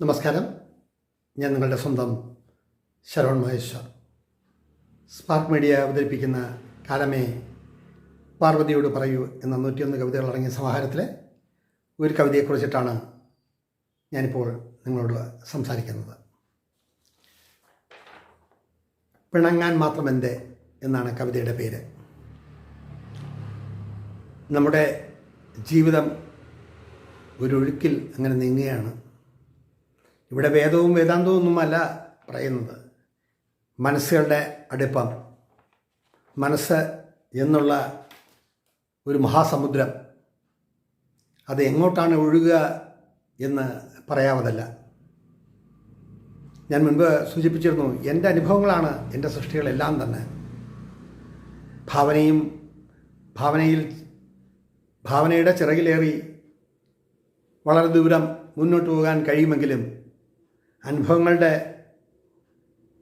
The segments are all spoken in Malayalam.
നമസ്കാരം. ഞാൻ നിങ്ങളുടെ സ്വന്തം ശരവൺ മഹേശ്വർ. സ്പാർക്ക് മീഡിയ അവതരിപ്പിക്കുന്ന കാലമേ പാർവതിയോട് പറയൂ എന്ന നൂറ്റിയൊന്ന് കവിതകൾ അടങ്ങിയ സമാഹാരത്തിലെ ഒരു കവിതയെക്കുറിച്ചിട്ടാണ് ഞാനിപ്പോൾ നിങ്ങളോട് സംസാരിക്കുന്നത്. പിണങ്ങാൻ മാത്രം എന്തേ എന്നാണ് കവിതയുടെ പേര്. നമ്മുടെ ജീവിതം ഒരു അങ്ങനെ നീങ്ങുകയാണ്. ഇവിടെ വേദവും വേദാന്തവും ഒന്നുമല്ല പറയുന്നത്. മനസ്സുകളുടെ അടുപ്പം മനസ്സ് എന്നുള്ള ഒരു മഹാസമുദ്രം അത് എങ്ങോട്ടാണ് ഒഴുകുക എന്ന് പറയാവതല്ല ഞാൻ മുൻപ് സൂചിപ്പിച്ചിരുന്നു എന്റെ അനുഭവങ്ങളാണ് എന്റെ സൃഷ്ടികളെല്ലാം തന്നെ. ഭാവനയും ഭാവനയിൽ ഭാവനയുടെ ചിറകിലേറി വളരെ ദൂരം മുന്നോട്ട് പോകാൻ കഴിയുമെങ്കിലും അനുഭവങ്ങളുടെ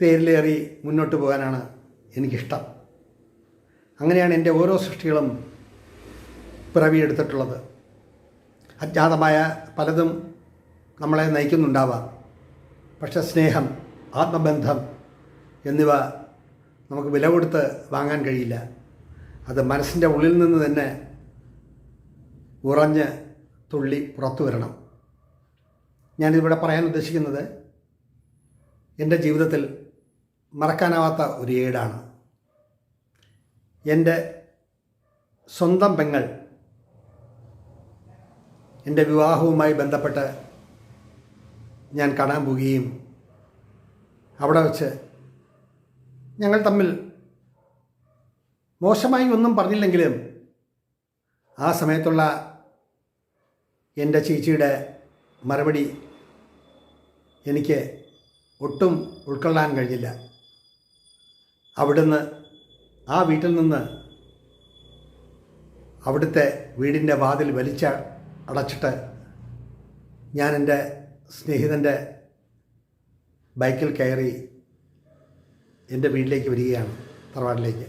പേരിലേറി മുന്നോട്ട് പോകാനാണ് എനിക്കിഷ്ടം. അങ്ങനെയാണ് എന്റെ ഓരോ സൃഷ്ടികളും പിറവിയെടുത്തിട്ടുള്ളത് അജ്ഞാതമായ പലതും നമ്മളെ നയിക്കുന്നുണ്ടാവാം. പക്ഷെ സ്നേഹം ആത്മബന്ധം എന്നിവ നമുക്ക് വില കൊടുത്ത് വാങ്ങാൻ കഴിയില്ല. അത് മനസ്സിന്റെ ഉള്ളിൽ നിന്ന് തന്നെ ഉറഞ്ഞ് തുള്ളി പുറത്തു വരണം. ഞാനിവിടെ പറയാൻ ഉദ്ദേശിക്കുന്നത് എന്റെ ജീവിതത്തിൽ മറക്കാനാവാത്ത ഒരു ഏടാണ്. എന്റെ സ്വന്തം പെങ്ങൾ എന്റെ വിവാഹവുമായി ബന്ധപ്പെട്ട് ഞാൻ കാണാൻ പോവുകയും അവിടെ വച്ച് ഞങ്ങൾ തമ്മിൽ മോശമായി ഒന്നും പറഞ്ഞില്ലെങ്കിലും ആ സമയത്തുള്ള എന്റെ ചേച്ചിയുടെ മറുപടി എനിക്ക് ഒട്ടും ഉൾക്കൊള്ളാൻ കഴിഞ്ഞില്ല. അവിടുന്ന് ആ വീട്ടിൽ നിന്ന് അവിടുത്തെ വീടിന്റെ വാതിൽ വലിച്ച അടച്ചിട്ട് ഞാൻ എന്റെ സ്നേഹിതന്റെ ബൈക്കിൽ കയറി എന്റെ വീട്ടിലേക്ക് വരികയാണ് തറവാട്ടിലേക്ക്.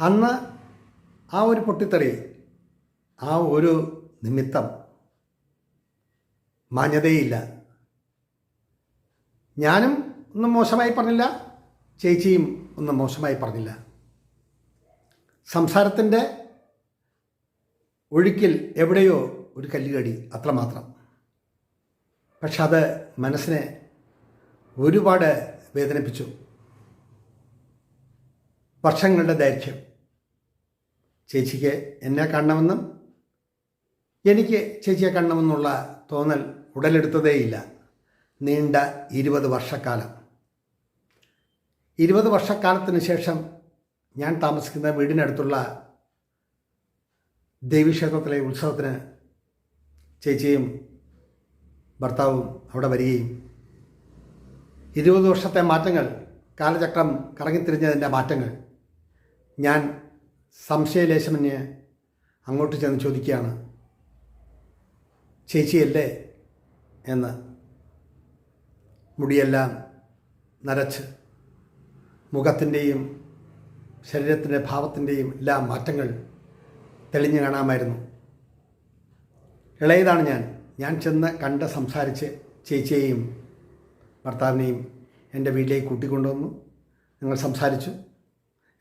അന്ന് ആ ഒരു പൊട്ടിത്തെറി ആ ഒരു നിമിത്തം മാന്യതയില്ല. ഞാനും ഒന്നും മോശമായി പറഞ്ഞില്ല. ചേച്ചിയും ഒന്നും മോശമായി പറഞ്ഞില്ല. സംസാരത്തിന്റെ ഒഴുക്കിൽ എവിടെയോ ഒരു കല്ലുകടി അത്രമാത്രം. പക്ഷെ അത് മനസ്സിനെ ഒരുപാട് വേദനിപ്പിച്ചു. വർഷങ്ങളുടെ ദൈർഘ്യം. ചേച്ചിക്ക് എന്നെ കാണണമെന്നും എനിക്ക് ചേച്ചിയെ കാണണമെന്നുള്ള തോന്നൽ ഉടലെടുത്തതേയില്ല. നീണ്ട ഇരുപത് വർഷക്കാലം. ഇരുപത് വർഷക്കാലത്തിന് ശേഷം ഞാൻ താമസിക്കുന്ന വീടിനടുത്തുള്ള ദേവീക്ഷേത്രത്തിലെ ഉത്സവത്തിന് ചേച്ചിയും ഭർത്താവും അവിടെ വരികയും ഇരുപത് വർഷത്തെ മാറ്റങ്ങൾ കാലചക്രം കറങ്ങിത്തിരിഞ്ഞതിന്റെ മാറ്റങ്ങൾ ഞാൻ സംശയലേശമന്യേ അങ്ങോട്ട് ചെന്ന് ചോദിക്കുകയാണ് ചേച്ചിയല്ലേ? എന്ന് മുടിയെല്ലാം നരച്ച് മുഖത്തിന്റെയും ശരീരത്തിന്റെ ഭാവത്തിന്റെയും എല്ലാ മാറ്റങ്ങൾ തെളിഞ്ഞു കാണാമായിരുന്നു. ഇളയതാണ് ഞാൻ. ഞാൻ ചെന്ന് കണ്ട് സംസാരിച്ച് ചേച്ചിയെയും ഭർത്താവിനെയും എന്റെ വീട്ടിലേക്ക് കൂട്ടിക്കൊണ്ടുവന്നു ഞങ്ങൾ സംസാരിച്ചു.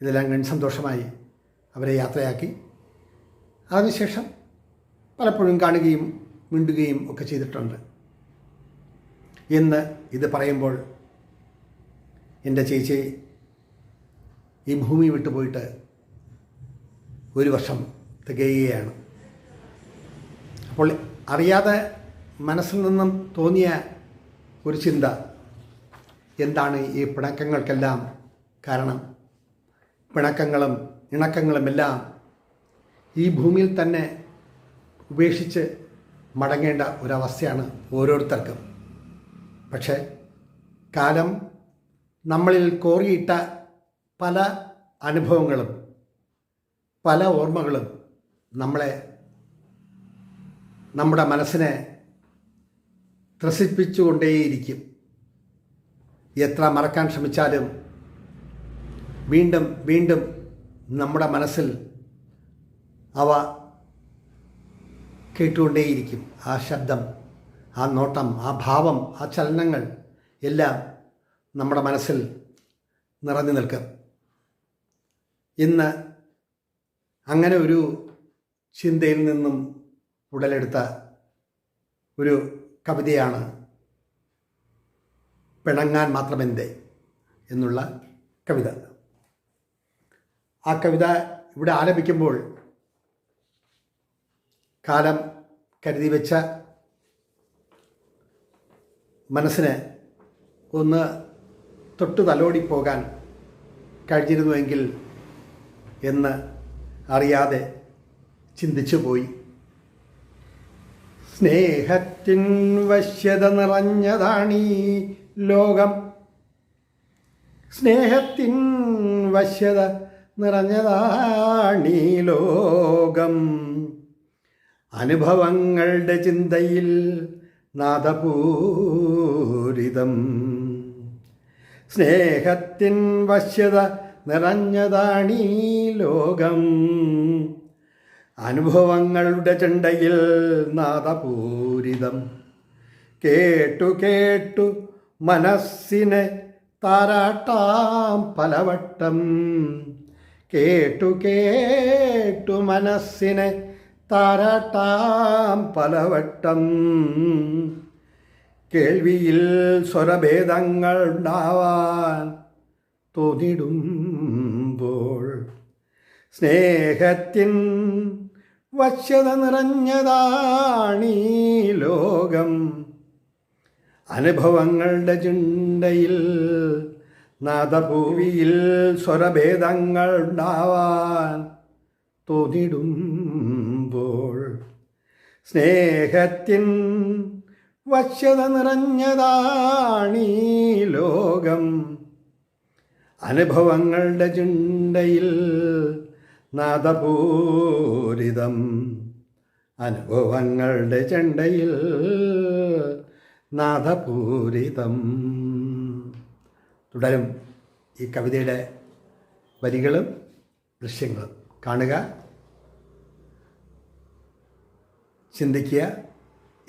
ഇതെല്ലാം കഴിഞ്ഞ് സന്തോഷമായി അവരെ യാത്രയാക്കി. അതിനുശേഷം പലപ്പോഴും കാണുകയും മിണ്ടുകയും ഒക്കെ ചെയ്തിട്ടുണ്ട്. ഇന്ന് ഇത് പറയുമ്പോൾ എന്റെ ചേച്ചി ഈ ഭൂമി വിട്ടുപോയിട്ട് ഒരു വർഷം തികയുകയാണ്. അപ്പോൾ അറിയാതെ മനസ്സിൽ നിന്നും തോന്നിയ ഒരു ചിന്ത എന്താണ് ഈ പിണക്കങ്ങൾക്കെല്ലാം കാരണം? പിണക്കങ്ങളും ഇണക്കങ്ങളുമെല്ലാം ഈ ഭൂമിയിൽ തന്നെ ഉപേക്ഷിച്ച് മടങ്ങേണ്ട ഒരവസ്ഥയാണ് ഓരോരുത്തർക്കും. പക്ഷേ കാലം നമ്മളിൽ കോറിയിട്ട പല അനുഭവങ്ങളും പല ഓർമ്മകളും നമ്മളെ നമ്മുടെ മനസ്സിനെ ത്രസിപ്പിച്ചുകൊണ്ടേയിരിക്കും. എത്ര മറക്കാൻ ശ്രമിച്ചാലും വീണ്ടും വീണ്ടും നമ്മുടെ മനസ്സിൽ അവ കേട്ടുകൊണ്ടേയിരിക്കും. ആ ശബ്ദം ആ നോട്ടം ആ ഭാവം ആ ചലനങ്ങൾ എല്ലാം നമ്മുടെ മനസ്സിൽ നിറഞ്ഞു നിൽക്കും ഇന്ന് അങ്ങനെ ഒരു ചിന്തയിൽ നിന്നും ഉടലെടുത്ത ഒരു കവിതയാണ് പിണങ്ങാൻ മാത്രമെന്തേ എന്നുള്ള കവിത. ആ കവിത ഇവിടെ ആലപിക്കുമ്പോൾ കാലം കരുതി വെച്ച മനസ്സിന് ഒന്ന് തൊട്ട് തലോടി പോകാൻ കഴിഞ്ഞിരുന്നുവെങ്കിൽ എന്ന് അറിയാതെ ചിന്തിച്ചു പോയി. സ്നേഹത്തിൻ വശ്യത നിറഞ്ഞതാണീ ലോകം. സ്നേഹത്തിൻ വശ്യത നിറഞ്ഞതാണീ ലോകം. അനുഭവങ്ങളുടെ ചിന്തയിൽ നാദപൂരിതം സ്നേഹത്തിൻ വശ്യത നിറഞ്ഞതാണീ ലോകം. അനുഭവങ്ങളുടെ ചെണ്ടയിൽ നാദപൂരിതം. കേട്ടു കേട്ടു മനസ്സിനെ താരാട്ടാം പലവട്ടം. കേട്ടു കേട്ടു മനസ്സിനെ താരാട്ടാം പലവട്ടം. കേൾവിയിൽ സ്വരഭേദങ്ങൾ ഉണ്ടാവാൻ തോന്നിടുമ്പോൾ സ്നേഹത്തിൻ വശ്യത നിറഞ്ഞതാണീ ലോകം. അനുഭവങ്ങളുടെ ചിണ്ടയിൽ നാദഭൂവിയിൽ സ്വരഭേദങ്ങൾ ഉണ്ടാവാൻ തോന്നിടുമ്പോൾ സ്നേഹത്തിൻ വശ്യത നിറഞ്ഞതാണീ ലോകം. അനുഭവങ്ങളുടെ ചിണ്ടയിൽ നാദപൂരിതം. അനുഭവങ്ങളുടെ ചെണ്ടയിൽ നാദപൂരിതം. തുടരും ഈ കവിതയുടെ വരികളും ദൃശ്യങ്ങളും. കാണുക ചിന്തിക്കുക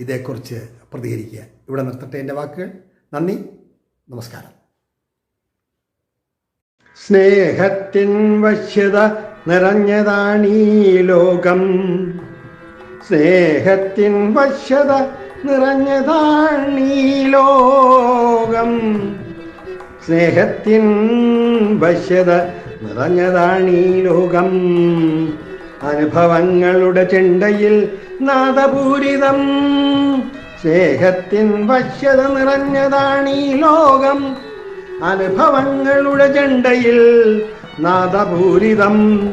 ഇതേക്കുറിച്ച് പ്രതികരിക്കുക. ഇവിടെ നിർത്തട്ടെ എന്റെ വാക്കുകൾ. നന്ദി. നമസ്കാരം. സ്നേഹത്തിൻ വശ്യത നിറഞ്ഞതാണീ ലോകം. സ്നേഹത്തിൻ വശ്യത നിറഞ്ഞതാണീ ലോകം. സ്നേഹത്തിൻ വശ്യത നിറഞ്ഞതാണീ ലോകം. അനുഭവങ്ങളുടെ ചെണ്ടയിൽ നാദപൂരിതം. സ്നേഹത്തിൻ വശ്യത നിറഞ്ഞതാണീ ലോകം. അനുഭവങ്ങളുടെ ചെണ്ടയിൽ നാദപൂരിതം.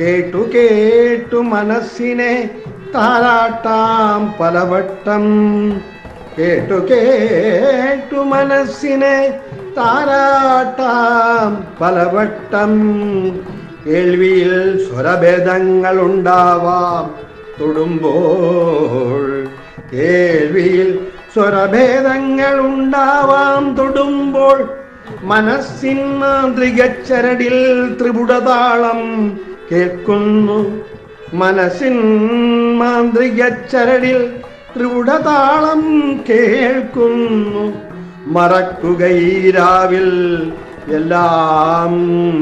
കേട്ടു കേട്ടു മനസ്സിനെ താരാട്ടാം പലവട്ടം. കേട്ടു കേട്ടു മനസ്സിനെ താരാട്ടാം പലവട്ടം. കേൾവിയിൽ സ്വരഭേദങ്ങൾ ഉണ്ടാവാം തൊടുമ്പോൾ കേൾവിയിൽ സ്വരഭേദങ്ങൾ ഉണ്ടാവാം തൊടുമ്പോൾ മനസ്സിൻ മാന്ത്രികച്ചരടിൽ ത്രിപുടതാളം കേൾക്കുന്നു. മനസ്സിൻ മാന്ത്രികച്ചരടിൽ ത്രിപുടതാളം കേൾക്കുന്നു. മറക്കുകയിരാവിൽ എല്ലാം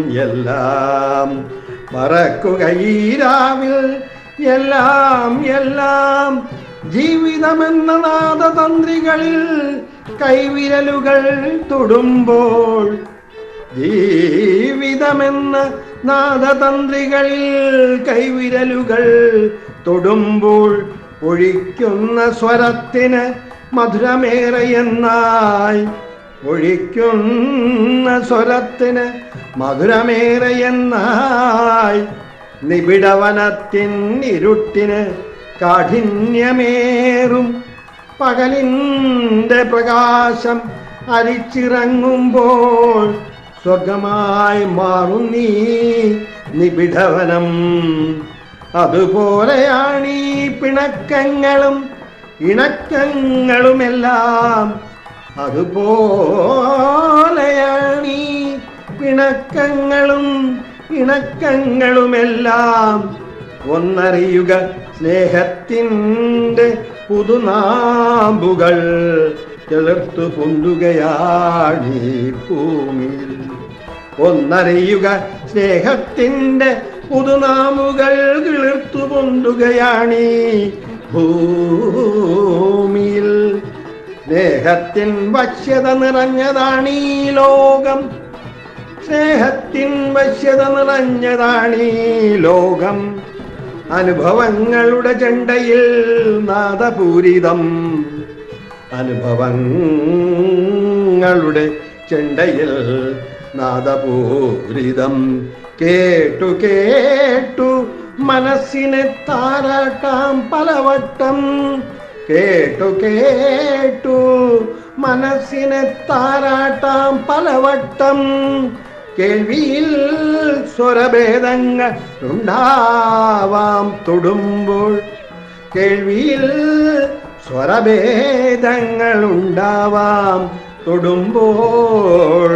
എല്ലാം മറക്കുകയിരാവിൽ. എല്ലാം എല്ലാം ജീവിതമെന്ന നാദതന്ത്രികളിൽ കൈവിരലുകൾ തൊടുമ്പോൾ ജീവിതമെന്ന നാദതന്ത്രികളിൽ കൈവിരലുകൾ തൊടുമ്പോൾ ഒഴിക്കുന്ന സ്വരത്തിന് മധുരമേറെയെന്നായി ഒഴിക്കുന്ന സ്വരത്തിന് മധുരമേറെയെന്നായി നിബിഡവനത്തിൻ ഇരുട്ടിന് കാഠിന്യമേറും. പകലിന്റെ പ്രകാശം അരിച്ചിറങ്ങുമ്പോൾ സ്വർഗമായി മാറും നീ നിബിഡവനം. അതുപോലെയാണ് പിണക്കങ്ങളും ഇണക്കങ്ങളുമെല്ലാം. അതുപോലെയാണ് പിണക്കങ്ങളും ഇണക്കങ്ങളുമെല്ലാം ഒന്നറിയുക സ്നേഹത്തിന്റെ പുതുനാമ്പുകൾ കിളിർത്തു പൊന്തുകയാണീ ഭൂമിയിൽ. ഒന്നറിയുക സ്നേഹത്തിന്റെ പുതുനാമുകൾ കിളിർത്തു ഭൂമിയിൽ സ്നേഹത്തിൻ വശ്യത നിറഞ്ഞതാണീ ലോകം. സ്നേഹത്തിൻ വശ്യത നിറഞ്ഞതാണീ ലോകം. അനുഭവങ്ങളുടെ ചെണ്ടയിൽ നാദപൂരിതം. അനുഭവങ്ങളുടെ ചെണ്ടയിൽ നാദപൂരിതം. കേട്ടു കേട്ടു മനസ്സിനെ താരാട്ടാം പലവട്ടം. കേട്ടു കേട്ടു മനസ്സിനെ താരാട്ടാം പലവട്ടം കേൾവിയിൽ സ്വരഭേദങ്ങൾ ഉണ്ടാവാം തൊടുമ്പോൾ കേൾവിയിൽ സ്വരഭേദങ്ങൾ ഉണ്ടാവാം തൊടുമ്പോൾ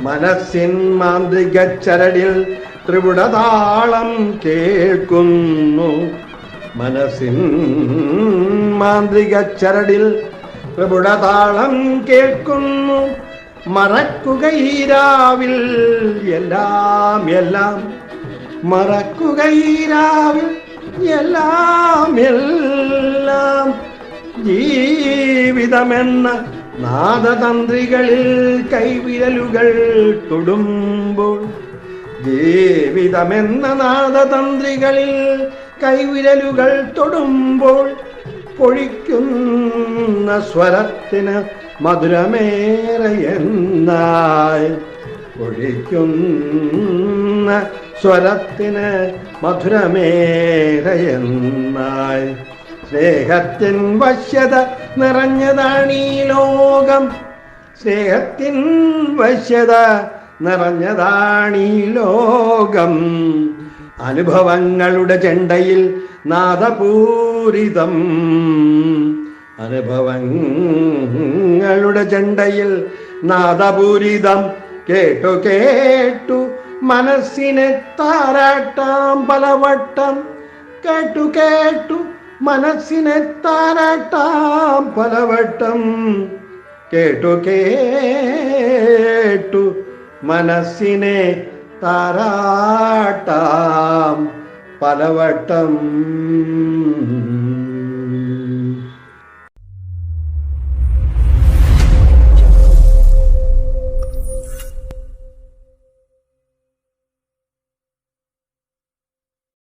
മനസ്സിൻ മാന്ത്രിക ചരടിൽ ത്രിപുടതാളം കേൾക്കുന്നു മനസ്സിൻ മാന്ത്രിക ചരടിൽ പ്രഭുടതാളം കേൾക്കുന്നു. മറക്കുകയിരാവിൽ എല്ലാം എല്ലാം. മറക്കുകയിരാവിൽ എല്ലാം എല്ലാം. ജീവിതമെന്ന നാദതന്ത്രികളിൽ കൈവിരലുകൾ തൊടുമ്പോൾ ജീവിതമെന്ന നാദതന്ത്രികളിൽ കൈവിരലുകൾ തൊടുമ്പോൾ പൊഴിക്കുന്ന സ്വരത്തിന് മധുരമേറെ എന്നായി പൊഴിക്കുന്ന സ്വരത്തിന് മധുരമേറെ എന്നായി സ്നേഹത്തിൻ വശ്യത നിറഞ്ഞതാണീ ലോകം. സ്നേഹത്തിൻ വശ്യത നിറഞ്ഞതാണീ ലോകം. അനുഭവങ്ങളുടെ ചെണ്ടയിൽ നാദപൂരിതം. അനുഭവങ്ങളുടെ ചെണ്ടയിൽ നാദപൂരിതം. കേട്ടു കേട്ടു മനസ്സിനെ താരാട്ടാം പലവട്ടം. കേട്ടു കേട്ടു മനസ്സിനെ താരാട്ടാം പലവട്ടം. കേട്ടു കേട്ടു മനസ്സിനെ താരാട്ടാം പലവട്ടം.